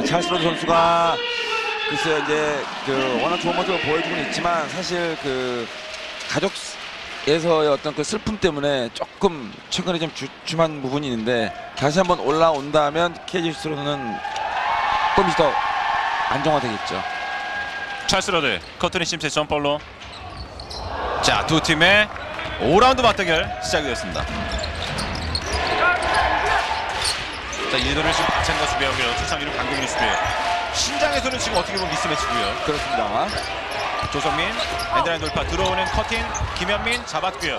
네, 찰스 로드 선수가 글쎄요 이제 그 워낙 좋은 모습을 보여주고는 있지만 사실 그 가족에서의 어떤 그 슬픔 때문에 조금 최근에 좀 주춤한 부분이 있는데 다시 한번 올라온다면 KG스로는 조금씩 더 안정화되겠죠. 찰스 로드, 커트니 심스의 점볼로. 자, 두 팀의 5라운드 맞대결 시작이 됐습니다. 자, 이도를 지금 박찬가 수비하고요. 최창기는 강경민 수비. 신장에서는 지금 어떻게 보면 미스매치고요. 그렇습니다. 조성민, 엔드라인 돌파 들어오는 커팅, 김현민 잡았고요.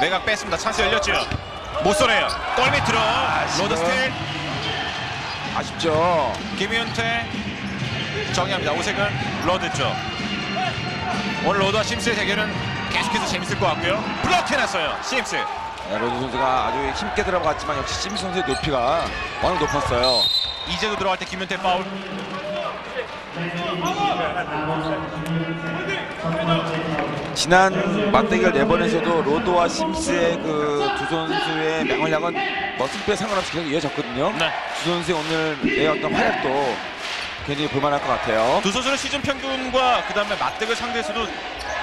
내각 뺐습니다. 찬스 열렸죠. 못 쏘네요. 골 밑으로 로드 스틸. 아쉽죠. 김윤태 정리합니다. 오색은 로드 쪽. 오늘 로드와 심스의 대결은 계속해서 재밌을 것 같고요. 블럭 해놨어요. 심스. 네, 로드 선수가 아주 힘있게 들어갔지만 역시 심스 선수의 높이가 워낙 높았어요. 이제도 들어갈 때 김윤태 파울. 지난 맞대결 네 번에서도 로드와 심스의 그 두 선수의 맹활약은 뭐 승패 상관없이 계속 이어졌거든요. 네. 두 선수의 오늘의 어떤 활약도 굉장히 볼만할 것 같아요. 두 선수는 시즌 평균과 그 다음에 맞대결 상대에서도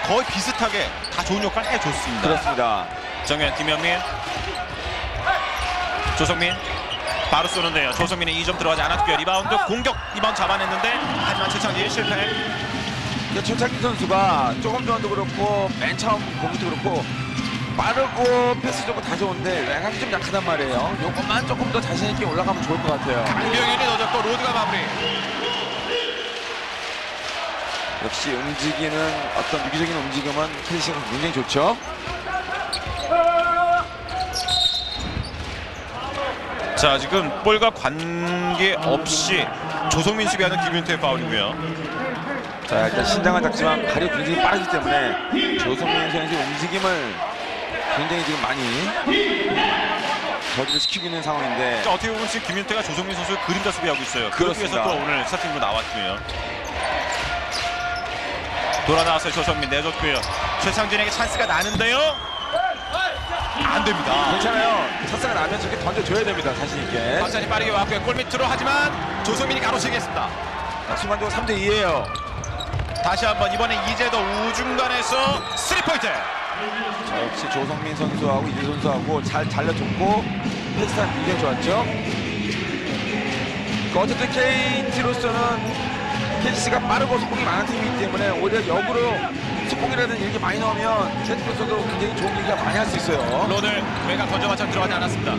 거의 비슷하게 다 좋은 역할 해줬습니다. 그렇습니다. 정현, 김현민, 조성민 바로 쏘는데요. 조성민이 2점 들어가지 않았고요. 리바운드 공격 리바운드 잡아냈는데 하지만 최창진 실패. 최창기 선수가 조금 전도 그렇고 맨 처음 공격도 그렇고 빠르고 패스 좋고 다 좋은데 외곽이 좀 약하단 말이에요. 요것만 조금 더 자신 있게 올라가면 좋을 것 같아요. 강병현이 넣어줬고 로드가 마무리. 역시 움직이는 어떤 유기적인 움직임은 캐시가 굉장히 좋죠. 자 지금 볼과 관계 없이 조성민 수비하는 김윤태의 파울이고요. 자 일단 신장은 작지만 발이 굉장히 빠르기 때문에 조성민 선수의 움직임을 굉장히 지금 많이 저지를 시키고 있는 상황인데 자, 어떻게 보면 지금 김윤태가 조성민 선수를 그림자 수비하고 있어요. 그렇습니다. 또 오늘 스타팅으로 나왔고요. 돌아 나왔어요 조성민 내줬고요. 최창진에게 찬스가 나는데요. 안 됩니다. 괜찮아요. 첫사가 나면 저렇게 던져줘야 됩니다. 자신 있게. 박찬이 빠르게 왔고요. 골 밑으로 하지만 조성민이 가로채겠습니다. 자, 순간적으로 3대 2예요. 다시 한번 이번에 이제도 우중간에서 3포인트. 자, 역시 조성민 선수하고 이재 선수하고 잘 잘려줬고 패스가 굉장히 좋았죠. 그 어쨌든 KT로서는 KC가 빠르고 속공이 많은 팀이기 때문에 오히려 역으로 이런 게 많이 나오면 KT로서도 굉장히 좋은 얘기가 많이 할 수 있어요. 로늘 외곽 던져맞춰 들어가지 않았습니다.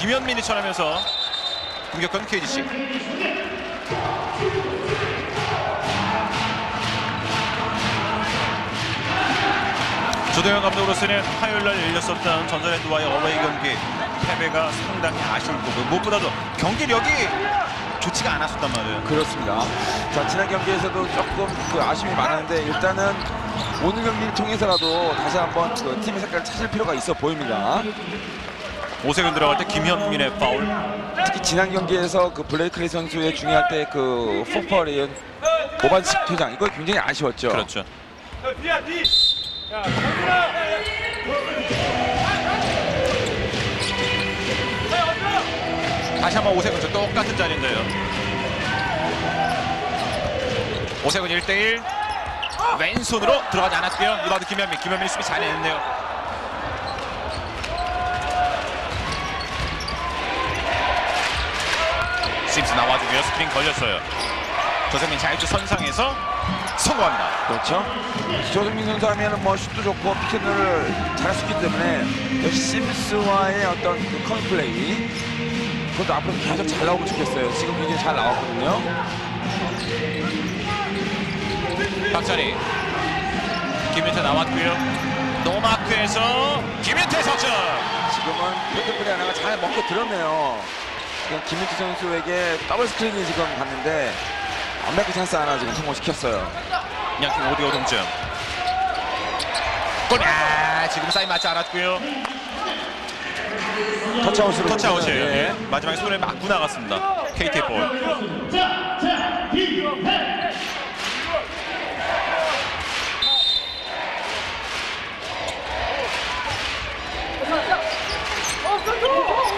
김현민이 쳐내면서 공격권 KGC. 조대현 감독으로서는 화요일 날 열렸었던 전자랜드와의 어웨이 경기 패배가 상당히 아쉬울 거고 무엇보다도 경기력이 좋지가 않았었단 말이에요. 그렇습니다. 자 지난 경기에서도 조금 그 아쉬움이 많았는데 일단은 오늘 경기를 통해서라도 다시 한번 그 팀의 색깔을 찾을 필요가 있어 보입니다. 오세근 들어갈 때 김현민의 파울. 특히 지난 경기에서 그 블레이클리 선수의 중요할 때 그 포펄이은 오반식 퇴장 이거 굉장히 아쉬웠죠. 그렇죠. 다시 한번 오세근 저 똑같은 자리인데요. 오세근 1대1 왼손으로 들어가지 않았고요. 리바운드 김현민, 김현민 수비 잘해냈네요. 심스 나와주고요. 스크린 걸렸어요. 조세민 자유투 선상에서 성공합니다. 그렇죠. 조승민 선수 하면은 뭐 슛도 좋고 피켓롤을 잘할 수 있기 때문에 역시 심스와의 어떤 그 컨플레이 그것도 앞으로 계속 잘 나오면 좋겠어요. 지금 굉장히 잘 나왔거든요. 박찬희 김윤태 나왔고요 노마크에서 김윤태 석점 지금은 피켓롤이 하나가 잘 먹고 들었네요. 지금 김민태 선수에게 더블 스크린이 지금 갔는데 완벽한 찬스 하나 지금 성공시켰어요. 양팀 5대5 동점 골! 아, 지금 사인 맞지 않았고요 터치아웃으로 터치아웃이에요. 예. 예. 마지막에 손을 맞고 나갔습니다. KT 볼.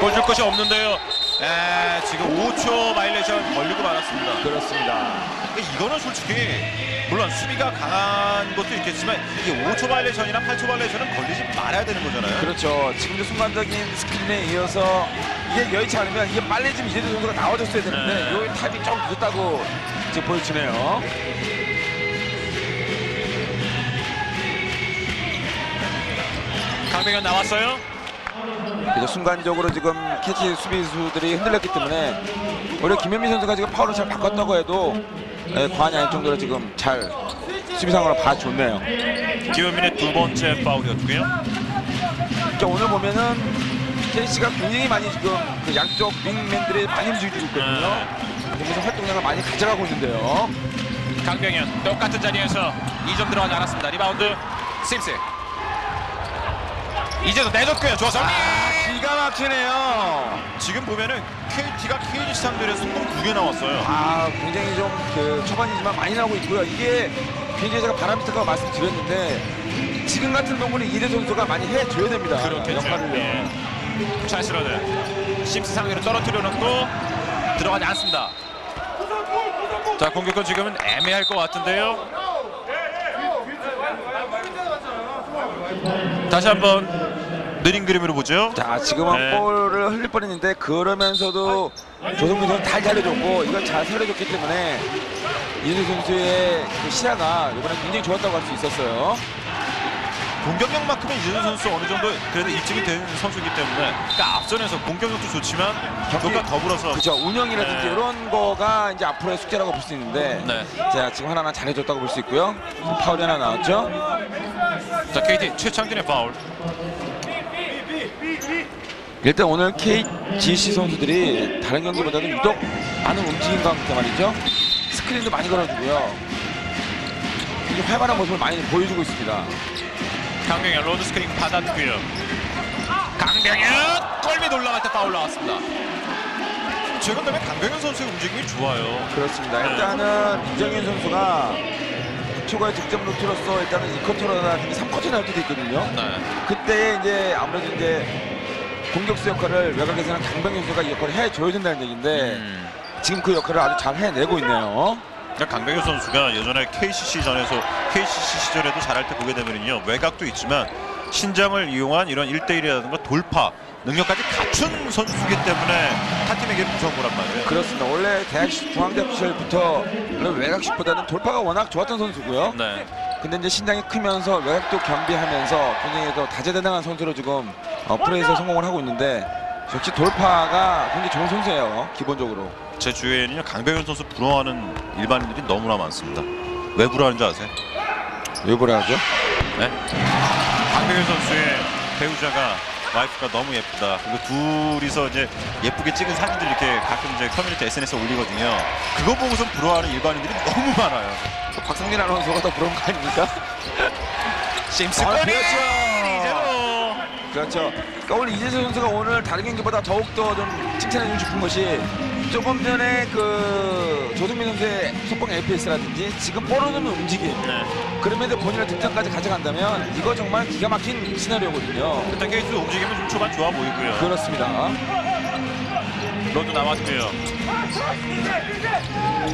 골줄 것이 없는데요 에, 지금 5초 바이레이션 걸리고 말았습니다. 그렇습니다. 이거는 솔직히 물론 수비가 강한 것도 있겠지만 이게 5초 바이레이션이나 8초 바이레이션은 걸리지 말아야 되는 거잖아요. 그렇죠. 지금도 순간적인 스크린에 이어서 이게 여의치 않으면 이게 빨리 좀 이재도 선수가 나와줬어야 되는데 네. 요 타이밍 좀 늦었다고 이제 보여주네요. 강병현 나왔어요. 그래서 순간적으로 지금 캐치 수비수들이 흔들렸기 때문에 오히려 김현민 선수가 지금 파울을 잘 바꿨다고 해도 예, 과언이 아닐 정도로 지금 잘 수비 상황을 봐줬네요. 김현민의 두 번째 파울이었고요. 그러니까 오늘 보면은 KC가 굉장히 많이 지금 그 양쪽 윙맨들이 많이 움직이고 있거든요. 그래서 활동량을 많이 가져가고 있는데요. 강병현 똑같은 자리에서 2점 들어가지 않았습니다. 리바운드 심스. 이제도 내줬고요. 조성민. 아, 막히네요. 지금 보면은 KT가 KGC 상대로 성공 두 개 나왔어요. 아, 굉장히 좀 그 초반이지만 많이 나오고 있고요. 이게 굉장히 제가 바람직하다고 말씀드렸는데 지금 같은 농구는 이대 선수가 많이 해줘야 됩니다. 그렇겠죠. 역할을요. 예. 찰스러드 심스 상대로 떨어뜨려 놓고 들어가지 않습니다. 자 공격은 지금은 애매할 것 같은데요. 다시 한번 느린 그림으로 보죠. 자, 지금은 네. 볼을 흘릴 뻔했는데 그러면서도 조성민 선수 잘 살려줬고 이걸 잘 살려줬기 때문에 이대 선수의 그 시야가 이번에 굉장히 좋았다고 할 수 있었어요. 공격력만큼은 이재준 선수 어느 정도 그래도 입증이 된 선수이기 때문에 그러니까 앞선에서 공격력도 좋지만 경기- 그것과 더불어서 그렇죠. 운영이라든지 네. 이런 거가 이제 앞으로의 숙제라고 볼 수 있는데 네. 자, 지금 하나하나 잘해줬다고 볼 수 있고요. 파울이 하나 나왔죠. 자 KT 최창진의 파울. 일단 오늘 KGC 선수들이 다른 경기보다도 유독 많은 움직임 가운데 말이죠. 스크린도 많이 걸어주고요. 이게 활발한 모습을 많이 보여주고 있습니다. 강병현 로드 스크린 받았고요. 강병현 골밑 올라갈 때 파울 나왔습니다. 최근 들면 강병현 선수의 움직임이 좋아요. 그렇습니다. 네. 일단은 이정현 선수가 초과의 득점 루트로서 일단은 2쿼터라든지 3쿼터 나올 때도 있거든요. 네. 그때 이제 아무래도 이제 공격수 역할을 외곽에서는 강병현 선수가 이 역할을 해줘야 된다는 얘기인데 음. 지금 그 역할을 아주 잘 해내고 있네요. 그러니까 강병현 선수가 예전에 KCC 전에서 KCC 시절에도 잘할 때 보게 되면요 외곽도 있지만 신장을 이용한 이런 1대1이라든가 돌파 능력까지 갖춘 선수이기 때문에 한 팀에게 무서운 거란 말이에요. 그렇습니다. 원래 대학 시- 중앙대학 시절부터 원래 외곽식보다는 돌파가 워낙 좋았던 선수고요. 네. 근데 이제 신장이 크면서 외곽도 겸비하면서 굉장히 더 다재다능한 선수로 지금 어, 프레이에서 성공을 하고 있는데 역시 돌파가 굉장히 좋은 선수예요. 기본적으로. 제 주위에는요 강병현 선수 부러워하는 일반인들이 너무나 많습니다. 왜 부러워하는지 아세요? 왜 뭐라 하죠? 네? 강병현 선수의 배우자가 와이프가 너무 예쁘다. 그리고 둘이서 이제 예쁘게 찍은 사진들 이렇게 가끔 이제 커뮤니티 SNS에 올리거든요. 그거 보고서 부러워하는 일반인들이 너무 많아요. 또 박성민 아나운서가 더 부러운 거 아닙니까? 심스 아, 골이 그렇죠. 그렇죠. 그러니까 오늘 이재수 선수가 오늘 다른 경기보다 더욱더 좀 칭찬해주고 싶은 것이 조금 전에 그 조승민 선수의 속공 LPS라든지 지금 뻗어놓는 움직임 네. 그럼에도 본인의 득점까지 가져간다면 이거 정말 기가 막힌 시나리오거든요. 일단 게이트 움직임은 좀 초반 좋아 보이고요. 그렇습니다. 로드 나왔고요.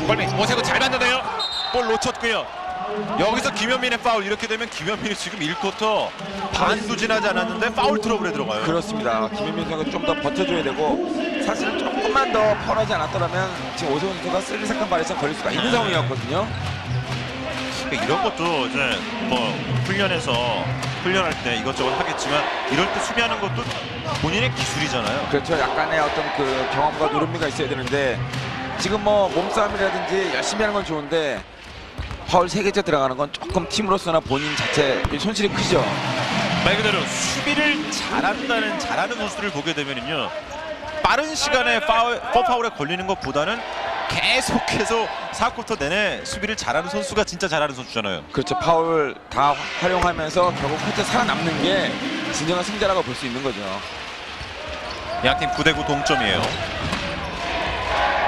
골밑 오세고 잘 봤는데요. 볼 놓쳤고요. 여기서 김현민의 파울 이렇게 되면 김현민이 지금 1쿼터 반도 지나지 않았는데 파울 트러블에 들어가요. 그렇습니다. 김민민 선수가 좀 더 버텨줘야 되고 사실은 조금만 더 펄하지 않았더라면 지금 오세훈 선수가 쓸리삭한 발에서 걸릴 수가 있는 상황이었거든요. 그러니까 이런 것도 이제 뭐 훈련에서 훈련할 때 이것저것 하겠지만 이럴 때 수비하는 것도 본인의 기술이잖아요. 그렇죠. 약간의 어떤 그 경험과 노련미가 있어야 되는데 지금 뭐 몸싸움이라든지 열심히 하는 건 좋은데 파울 세개째 들어가는 건 조금 팀으로서나 본인 자체 손실이 크죠. 말 그대로 수비를 잘한다는 잘하는 선수들을 보게 되면은요 빠른 시간에 파울, 퍼파울에 걸리는 것보다는 계속해서 4쿼터 내내 수비를 잘하는 선수가 진짜 잘하는 선수잖아요. 그렇죠. 파울 다 활용하면서 결국 코트에 살아남는 게 진정한 승자라고 볼 수 있는 거죠. 양팀 9대9 동점이에요.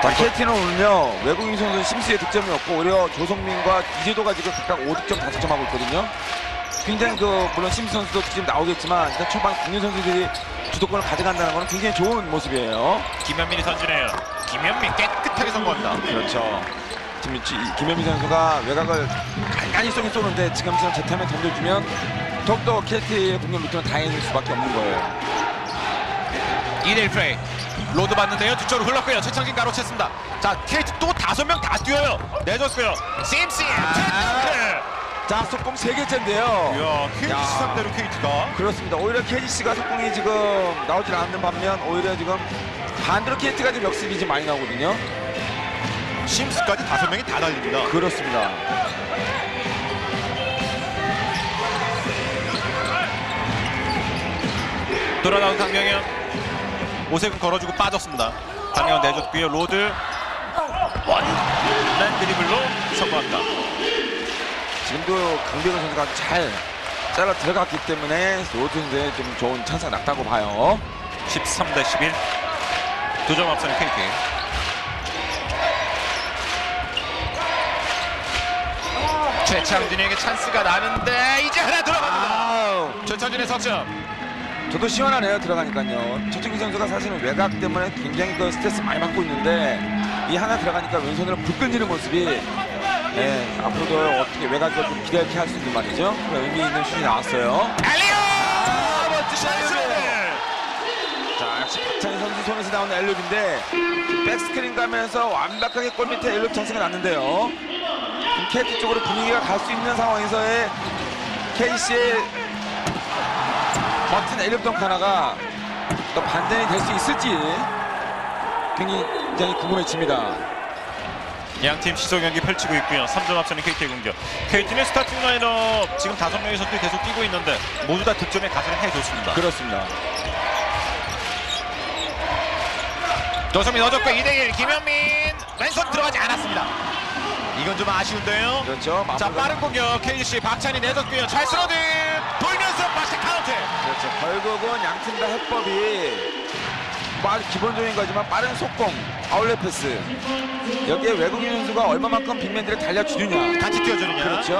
자, KT는 오늘요 외국인 선수 심스의 득점이 없고 오히려 조성민과 이재도가 지금 각각 5득점 5점 하고 있거든요. 굉장히 그 물론 심스 선수도 지금 나오겠지만 일단 초반 국내 선수들이 주도권을 가져간다는 것은 굉장히 좋은 모습이에요. 김현민이 던지네요. 김현민 깨끗하게 성공합니다. 그렇죠. 지금 이- 김현미 선수가 외곽을 간간히 쏘긴 쏘는데 지금처럼 제타면 던져주면 더욱더 KT의 공격 루트는 다행일 수밖에 없는 거예요. 2대1 플레이. 로드 봤는데요. 뒤쪽으로 흘렀고요. 최창진 가로챘습니다. 자, KT 또 다섯 명 다 뛰어요. 내줬고요. 심스 트리플. 자, 속공 세 개째인데요 이야, KT 야. 상대로 KT가 그렇습니다. 오히려 KGC가 속공이 지금 나오질 않는 반면 오히려 지금 반대로 KT가 지금 역습이 좀 많이 나오거든요. 심스까지 다섯 명이 다 달립니다. 그렇습니다. 돌아나온 강명현. 오색은 걸어주고 빠졌습니다. 강명현 내줬고요. 로드 원맨 드리블로 성공합니다. 지금도 강병호 선수가 잘 잘라 들어갔기 때문에 로드 선수의 좀 좋은 찬스가 났다고 봐요. 13 대 11. 두 점 앞서는 KT. 최창진에게 찬스가 나는데 이제 하나 들어갑니다. 최창진의 석점. 저도 시원하네요 들어가니까요. 최충기 선수가 사실은 외곽 때문에 굉장히 그 스트레스 많이 받고 있는데 이 하나 들어가니까 왼손으로 불 끌리는 모습이 예, 앞으로도 어떻게 외곽을 좀 기대하게 할 수 있는 말이죠. 그런 의미 있는 슛이 나왔어요. 알리오! 멋진 찬스를! 자, 역시 박찬희 선수 손에서 나오는 엘롭인데 백스크린 가면서 완벽하게 골 밑에 엘롭 찬스가 났는데요. KT 쪽으로 분위기가 갈 수 있는 상황에서의 KC의 멋진 엘롭 덩크 하나가 또 반전이 될 수 있을지 굉장히 궁금해집니다. 양팀 시속 경기 펼치고 있고요. 3점 앞서는 KT의 공격. KT는 스타팅 라인업 지금 다섯 명의 선수들이 계속 뛰고 있는데 모두 다 득점에 가세를 해줬습니다. 그렇습니다. 조성민 넣어줬고 2대1 김현민 왼손 들어가지 않았습니다. 이건 좀 아쉬운데요. 그렇죠. 자 마무리가- 빠른 공격 KC 박찬이 내줬고요. 찰스 로드 돌면서 다시 카운트. 그렇죠. 결국은 양팀 다 해법이 빠- 기본적인 거지만 빠른 속공, 아울렛 패스. 여기에 외국인 선수가 얼마만큼 빅맨들을 달려주느냐. 같이 뛰어주느냐. 그렇죠.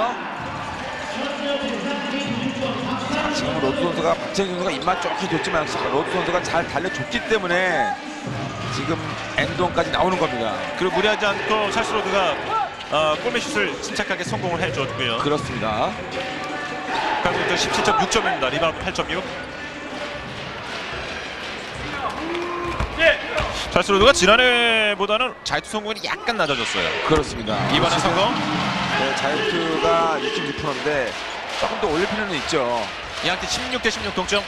자, 지금 로드 선수가 박찬희 선수가 입만 좋게 줬지만 역시 로드 선수가 잘 달려줬기 때문에 지금 엔드원까지 나오는 겁니다. 그리고 무리하지 않고 찰스 로드가 어, 골밑슛을 침착하게 성공을 해줬고요. 그렇습니다. 강민도 17.6점입니다. 리바운드 8.6. 찰스 로드가 지난해보다는 자유투 성공이 약간 낮아졌어요. 그렇습니다. 이번에 성공. 네, 자유투가 66%인데 조금 더 올릴 필요는 있죠. 양팀 16 대 16 동점.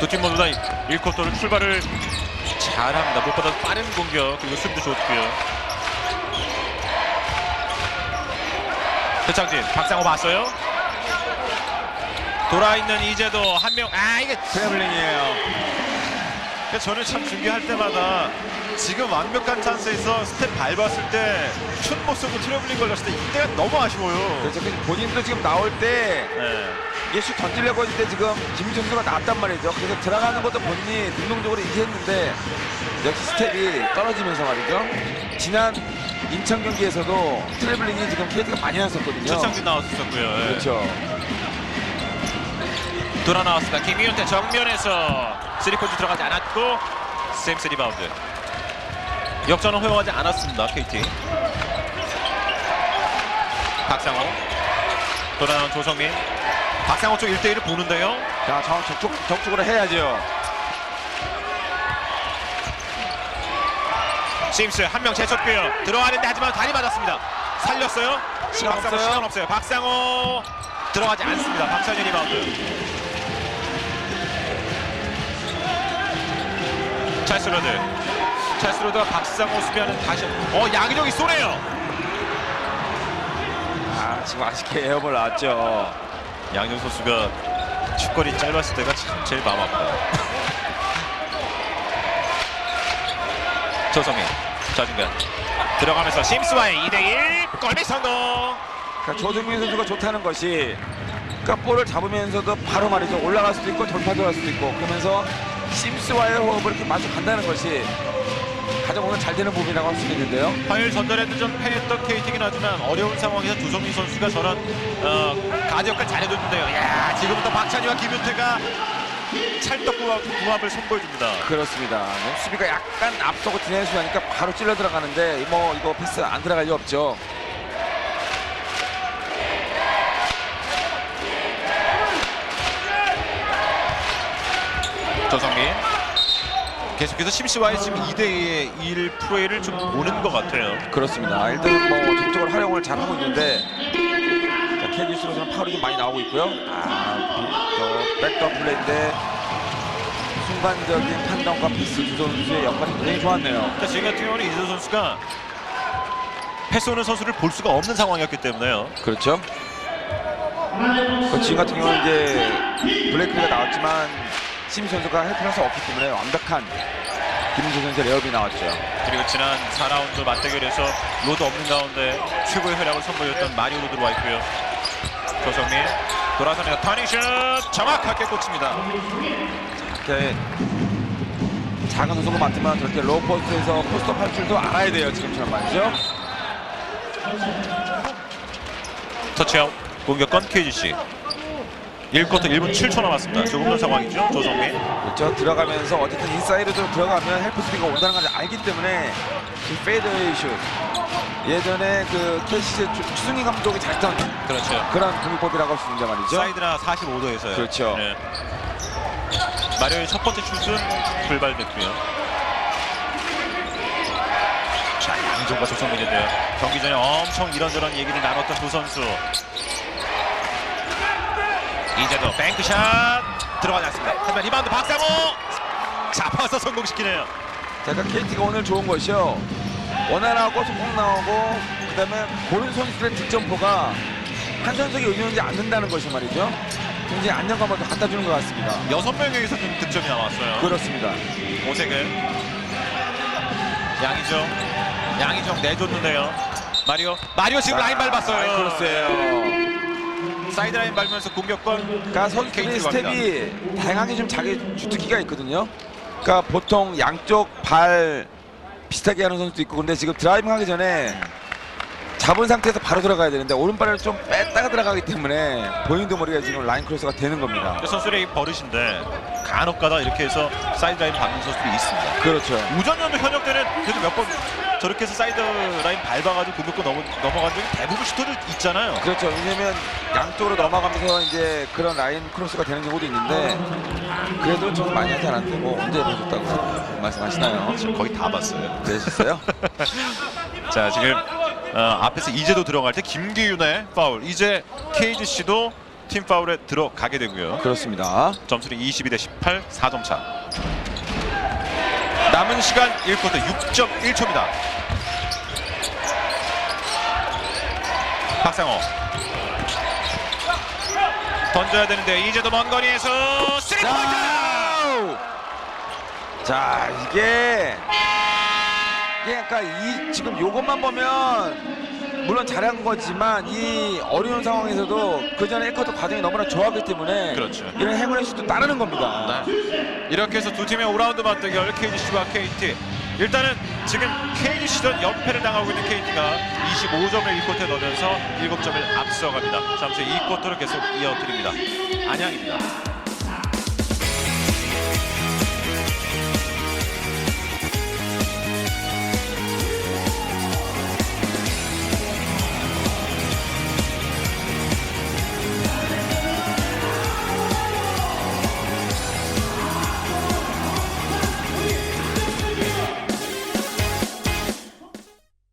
두 팀 모두 다 1쿼터를 출발을 잘합니다. 무엇보다 빠른 공격 그리고 수비도 좋고요. 배창진 박상호 봤어요. 돌아있는 이제도 한 명. 아 이게 트래블링이에요. 그러니까 저는 참 중계할 때마다 지금 완벽한 찬스에서 스텝 밟았을 때슛못 쏘고 트래블링 걸렸을 때 이때가 너무 아쉬워요. 그래서 그 본인도 지금 나올 때 네. 슛 던지려고 했는데 지금 김민철 선수가 나왔단 말이죠. 그래서 들어가는 것도 본인이 능동적으로 인지했는데 역시 스텝이 떨어지면서 말이죠. 지난 인천 경기에서도 트래블링이 지금 KT가 많이 났었거든요. 최창진 나왔었고요. 예. 그렇죠. 돌아 나왔습니다. 김희윤태 정면에서 쓰리포즈 들어가지 않았고 샘스 리바운드. 역전은 허용하지 않았습니다. KT. 박상호. 돌아 나온 조성민. 박상호 쪽 1대1을 보는데요. 자, 정, 적극, 적극적으로 해야죠. 심스 한 명 제쳤고요. 들어가는데 하지만 다리 맞았습니다. 살렸어요. 시간 박상호 없어요. 시간 없어요. 박상호 들어가지 않습니다. 박찬희 리바운드. 찰스 로드. 찰스 로드가 박상호 수비하는 다시 어 양희종이 쏘네요. 아, 지금 아쉽게 에어볼 나왔죠. 양희종 선수가 축거리 짧았을 때가 참 제일 마음 아파요. 조성민 좌중간 들어가면서 심스와의 2대1 골밑 성공. 그러니까 조정민 선수가 좋다는 것이 그러니까 볼을 잡으면서도 바로 말이죠 올라갈 수도 있고 돌파 들어갈 수도 있고 그러면서 심스와의 호흡을 이렇게 마주 간다는 것이 가장 오늘 잘 되는 부분이라고 할 수 있는데요. 화요일 전달에도 좀 패했던 KT긴 하지만 어려운 상황에서 조성민 선수가 저런 어, 가드 역할 잘해줬는데요. 야 지금부터 박찬희와 김윤태가 찰떡 궁합, 궁합을 선보여줍니다. 그렇습니다. 네, 수비가 약간 앞서고 디네이션 하니까 바로 찔러 들어가는데 뭐 이거 패스 안 들어갈 리 없죠. 조성민 계속해서 심시와의 지금 2대2의 1 프로이를 좀 보는 것 같아요. 그렇습니다. 일단은 뭐 전적으로 활용을 잘 하고 있는데 자, KGC로서는 파울이 좀 많이 나오고 있고요. 아, 비- 저 백더 플레이인데 순간적인 판단과 패스 두 선수의 역할이 굉장히 좋았네요. 그러니까 지금 같은 경우는 이재도 선수가 패스 오는 선수를 볼 수가 없는 상황이었기 때문에요. 그렇죠. 그 지금 같은 경우는 이제 블레이크가 나왔지만 심 선수가 헬프할 수 없기 때문에 완벽한 김은재 선수의 레업이 나왔죠. 그리고 지난 4라운드 맞대결에서 로드 없는 가운데 최고의 활약을 선보였던 마리오로 들어와 있고요. 조성민 돌아섭니다. 터닝슛 정확하게 꽂힙니다. 이렇게 작은 선수가 많지만 저렇게 로우 포스트에서 포스트업 할 줄도 알아야 돼요. 지금처럼 말이죠. 터치아웃 공격권 KGC 1쿼터 1분 7초 남았습니다. 조금 더 상황이죠. 조성민 그렇죠. 들어가면서 어쨌든 인사이드로 들어가면 헬프 수비가 온다는 걸 알기 때문에 이 페이드웨이 슛 예전에 그 KCC 추승희 감독이 잘했던 그렇죠. 그런 공격법이라고 할 수 있는데 말이죠. 사이드나 45도에서요. 그렇죠. 마리오의 첫 번째 슛은 불발됐고요. 자, 양정과 조성민인데요. 경기 전에 엄청 이런저런 얘기를 나눴던 두 선수. 이제도 뱅크샷 들어가지 않습니다. 하지만 리바운드 박상호 잡아서 성공시키네요. 자, 그러니까 KT가 오늘 좋은 것이요. 원활하고 소폭 나오고 그다음에 고른 선수들의 득점포가 한 선수에게 의존하지 않는다는 것이 말이죠. 굉장히 안정감을 더 갖다 주는 것 같습니다. 여섯 명에서 좀 득점이 나왔어요. 그렇습니다. 오색을 양희정 양희정 내줬는데요. 마리오 마리오 지금 라인 밟았어요. 그렇어요. 사이드 라인 밟으면서 공격권 그러니까 KT 가 스텝이 다양하게 좀 자기 주특기가 있거든요. 그러니까 보통 양쪽 발 비슷하게 하는 선수도 있고 근데 지금 드라이빙 하기 전에 잡은 상태에서 바로 들어가야 되는데 오른발을 좀 뺐다가 들어가기 때문에 본인도 모르게 지금 라인 크로스가 되는 겁니다. 선수들의 이 버릇인데 간혹가다 이렇게 해서 사이드 라인 밟는 선수들이 있습니다. 그렇죠. 우전연도 현역 때는 그래도 몇번 저렇게 해서 사이드 라인 밟아가지고 공격권 넘어, 넘어간 적이 대부분 슈터들 있잖아요. 그렇죠. 왜냐면 양쪽으로 넘어가면서 이제 그런 라인 크로스가 되는 경우도 있는데 그래도 좀 많이 하지 않았고 언제 보셨다고 말씀하시나요? 지금 거의 다 봤어요. 되셨어요? 자 지금 어, 앞에서 이제도 들어갈 때 김기윤의 파울 이제 KGC도 팀 파울에 들어가게 되고요 그렇습니다. 점수는 22 대 18 4점 차 남은 시간 1쿼터 6.1초입니다 박상호 던져야 되는데 이제도 먼 거리에서 3포인트 자, 자 이게 이게 약간 이 지금 요것만 보면 물론 잘한 거지만 이 어려운 상황에서도 그 전에 1쿼터 과정이 너무나 좋았기 때문에 그렇죠. 이런 행운의 수도 따르는 겁니다. 이렇게 해서 두 팀의 5라운드 맞대결 KGC와 KT 일단은 지금 KGC전 연패를 당하고 있는 KT가 25점을 1쿼터에 넣으면서 7점을 앞서갑니다. 잠시 후 2쿼터를 계속 이어드립니다. 안양입니다.